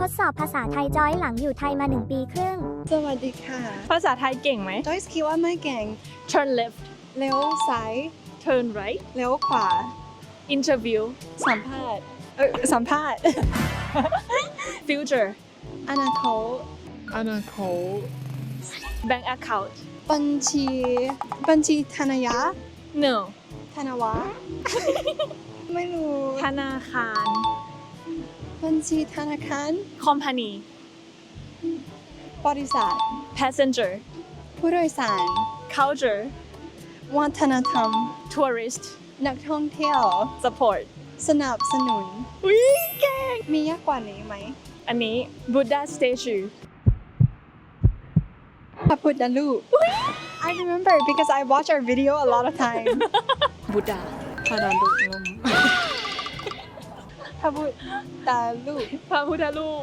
ทดสอบภาษาไทยจอยหลังอยู่ไทยมาหนึ่งปีครึ่ง สวัสดีค่ะ ภาษาไทยเก่งไหม จอยส์คิดว่าไม่เก่ง turn left เลี้ยวซ้าย turn right เลี้ยวขวา interview สัมภาษณ์ เออสัมภาษณ์ future อนาคตอนาคต bank account บัญชี บัญชีธนายะ no ธนวะ ไม่รู้ ธนาคาร บัญชีธนาคาร company บริษัท passenger ผู้โดยสาร culture วัฒนธรรม tourist นักท่องเที่ยว support สนับสนุน อุ้ยเก่ง มียากกว่านี้ไหม อันนี้ Buddha statue พระพุทธรูป I remember because I watch our video a lot of time Buddha พระดานดุลม พระพุทธรูป พระพุทธรูป